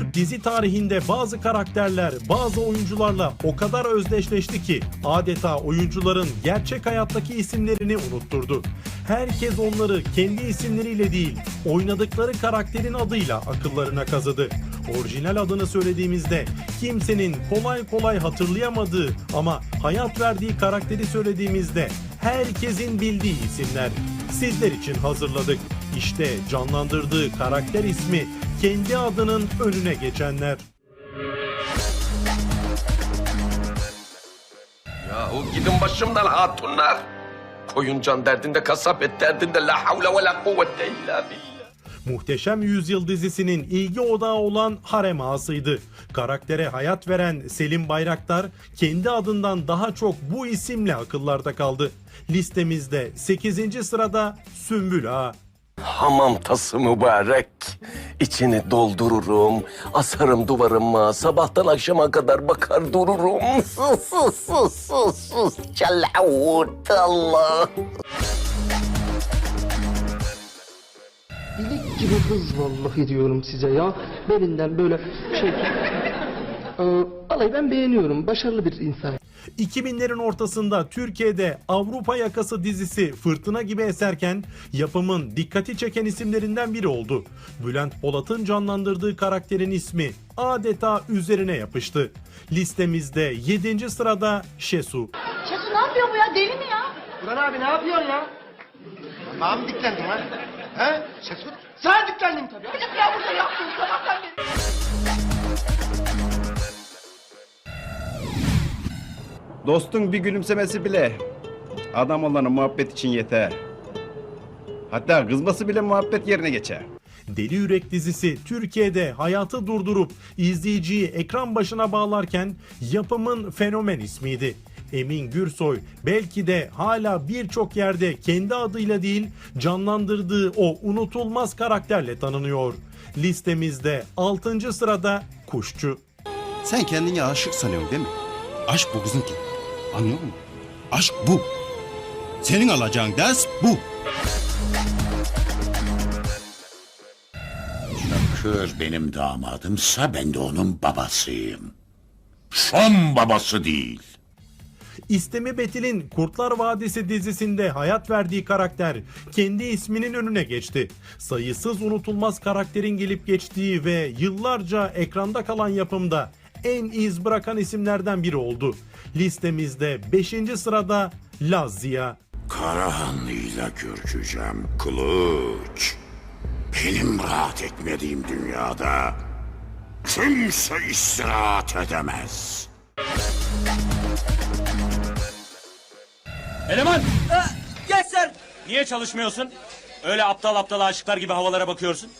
Türk dizi tarihinde bazı karakterler bazı oyuncularla o kadar özdeşleşti ki adeta oyuncuların gerçek hayattaki isimlerini unutturdu. Herkes onları kendi isimleriyle değil, oynadıkları karakterin adıyla akıllarına kazıdı. Orijinal adını söylediğimizde kimsenin kolay kolay hatırlayamadığı ama hayat verdiği karakteri söylediğimizde herkesin bildiği isimler. Sizler için hazırladık. İşte canlandırdığı karakter ismi kendi adının önüne geçenler. Yahu gidin başımdan hatunlar. Koyun can derdinde, kasap et derdinde. La havle ve la kuvvete illa billah. Muhteşem Yüzyıl dizisinin ilgi odağı olan Harem Ağası'ydı. Karaktere hayat veren Selim Bayraktar kendi adından daha çok bu isimle akıllarda kaldı. Listemizde 8. sırada Sümbül Ağa. Hamam tası mübarek. İçini doldururum. Asarım duvarıma. Sabahtan akşama kadar bakar dururum. Sus sus sus sus sus. Çalavut Allah. Dilek gibi hız vallahi diyorum size ya. Belinden böyle şey... Ee, vallahi ben beğeniyorum. Başarılı bir insan. 2000'lerin ortasında Türkiye'de Avrupa Yakası dizisi fırtına gibi eserken yapımın dikkati çeken isimlerinden biri oldu. Bülent Polat'ın canlandırdığı karakterin ismi adeta üzerine yapıştı. Listemizde 7. sırada Şesu. Şesu ne yapıyor bu ya? Deli mi ya? Burhan abi ne yapıyorsun ya? Bana mı diklendin ha? He? Şesut? Sana diklendim tabii. Çocuk ya burada yaptın sabahtan beri. Dostun bir gülümsemesi bile adam olana muhabbet için yeter. Hatta kızması bile muhabbet yerine geçer. Deli Yürek dizisi Türkiye'de hayatı durdurup izleyiciyi ekran başına bağlarken yapımın fenomen ismiydi. Emin Gürsoy belki de hala birçok yerde kendi adıyla değil canlandırdığı o unutulmaz karakterle tanınıyor. Listemizde 6. sırada Kuşçu. Sen kendini aşık sanıyorsun değil mi? Aşk bu kızım ki. Anlıyor musun? Aşk bu. Senin alacağın ders bu. Çakır benim damadımsa ben de onun babasıyım. Son babası değil. İstemi Betil'in Kurtlar Vadisi dizisinde hayat verdiği karakter kendi isminin önüne geçti. Sayısız unutulmaz karakterin gelip geçtiği ve yıllarca ekranda kalan yapımda en iz bırakan isimlerden biri oldu. Listemizde 5. sırada Laz Ziya. Karahanlı'yla görüşeceğim kılıç. Benim rahat etmediğim dünyada kimse istirahat edemez. Eleman! Yes Niye çalışmıyorsun? Öyle aptal aptal aşıklar gibi havalara bakıyorsun.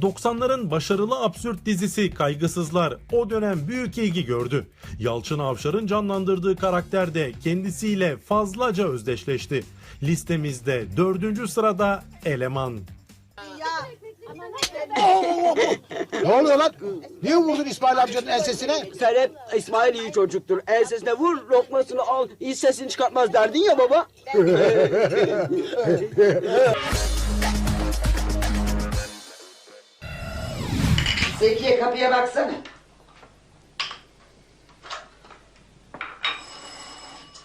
90'ların başarılı absürt dizisi Kaygısızlar o dönem büyük ilgi gördü. Yalçın Avşar'ın canlandırdığı karakter de kendisiyle fazlaca özdeşleşti. Listemizde 4. sırada Eleman. Ne oluyor lan? Niye vurdun İsmail amcanın ensesine? Sen hep İsmail iyi çocuktur. Ensesine vur lokmasını al hiç sesini çıkartmaz derdin ya baba. Zekiye kapıya baksana.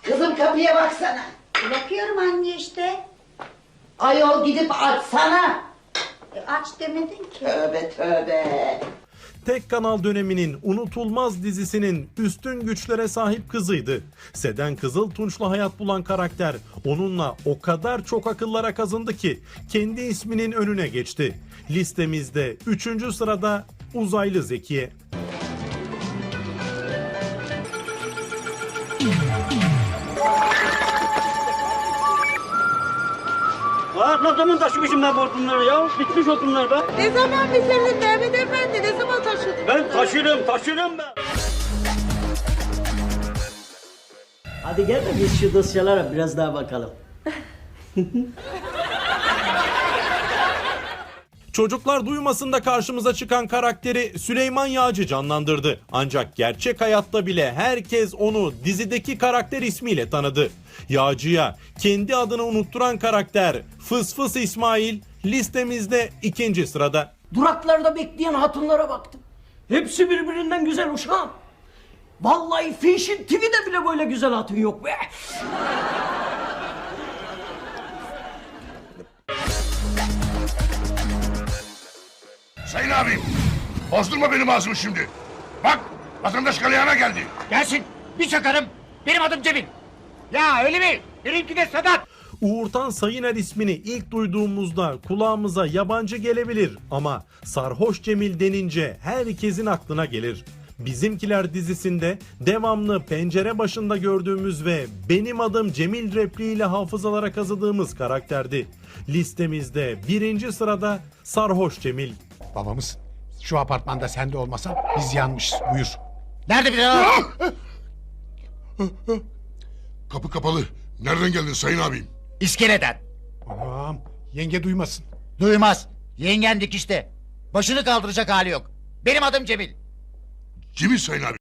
Kızım kapıya baksana. Bakıyorum anne işte. Ayol gidip açsana. E, aç demedin ki. Tövbe tövbe. Tek kanal döneminin unutulmaz dizisinin üstün güçlere sahip kızıydı. Seden Kızıltunç'la hayat bulan karakter onunla o kadar çok akıllara kazındı ki kendi isminin önüne geçti. Listemizde 3. sırada Uzaylı Zekiye. Ha, ne zaman taşımışım ben bu odunları ya? Bitmiş odunlar be. Ne zaman bitirdin Mehmet Efendi? Ne zaman taşıdın? Ben taşırım, taşırım ben. Hadi gel de biz şu dosyalara biraz daha bakalım. Çocuklar duymasında karşımıza çıkan karakteri Süleyman Yağcı canlandırdı. Ancak gerçek hayatta bile herkes onu dizideki karakter ismiyle tanıdı. Yağcı'ya kendi adını unutturan karakter Fıs Fıs İsmail listemizde ikinci sırada. Duraklarda bekleyen hatunlara baktım. Hepsi birbirinden güzel uşağım. Vallahi Fişin TV'de bile böyle güzel hatun yok be. Sayın abim, bozdurma benim ağzımı şimdi. Bak, vatandaş galeyana geldi. Gelsin. Bir çakarım. Benim adım Cemil. Ya öyle mi? Benimki de Sedat. Uğurtan Sayıner ismini ilk duyduğumuzda kulağımıza yabancı gelebilir ama Sarhoş Cemil denince herkesin aklına gelir. Bizimkiler dizisinde devamlı pencere başında gördüğümüz ve benim adım Cemil repliğiyle hafızalara kazıdığımız karakterdi. Listemizde birinci sırada Sarhoş Cemil. Babamız şu apartmanda sen de olmasan biz yanmışız. Buyur. Nerede bir daha? Kapı kapalı. Nereden geldin sayın abim? İskeleden. Tamam. Yenge duymasın. Duymaz. Yengen dikişte. Başını kaldıracak hali yok. Benim adım Cemil. Cemil sayın abim.